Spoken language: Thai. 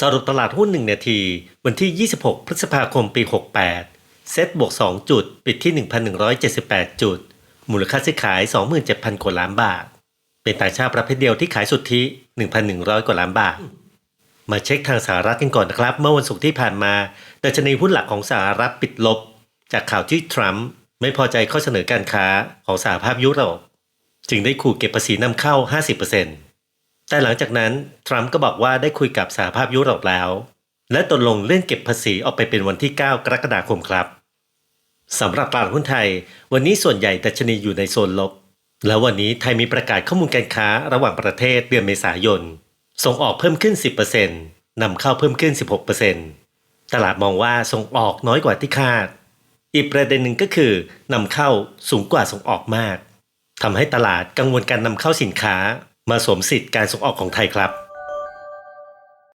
สรุปตลาดหุ้น 1 นาที วันที่ 26 พฤษภาคม ปี 68 เซ็ตบวก 2 จุด ปิดที่ 1,178 จุด มูลค่าซื้อขาย 27,000 กว่าล้านบาท เป็นต่างชาติประเภทเดียวที่ขายสุทธิ 1,100 กว่าล้านบาท มาเช็คทางสหรัฐกันก่อนนะครับ เมื่อวันศุกร์ที่ผ่านมาดัชนีหุ้นหลักของสหรัฐปิดลบ จากข่าวที่ทรัมป์ไม่พอใจข้อเสนอการค้าของสหภาพยุโรป จึงได้ขู่เก็บภาษีนำเข้า 50% แต่หลังจากนั้น ทรัมป์ก็บอกว่าได้คุยกับสหภาพยุโรปแล้ว และตกลงเลื่อนเก็บภาษีออกไปเป็นวันที่ 9 กรกฎาคมครับสำหรับตลาดหุ้นไทย วันนี้ส่วนใหญ่ดัชนีอยู่ในโซนลบ แล้ววันนี้ไทยมีประกาศข้อมูลการค้าระหว่างประเทศเดือนเมษายน ส่งออกเพิ่มขึ้น 10%นำเข้าเพิ่มขึ้น 16%ตลาดมองว่าส่งออกน้อยกว่าที่คาด อีกประเด็นหนึ่งก็คือนำเข้าสูงกว่าส่งออกมากทำให้ตลาดกังวลการนำเข้าสินค้า มาสวมสิทธิ์การส่งออกของไทยครับ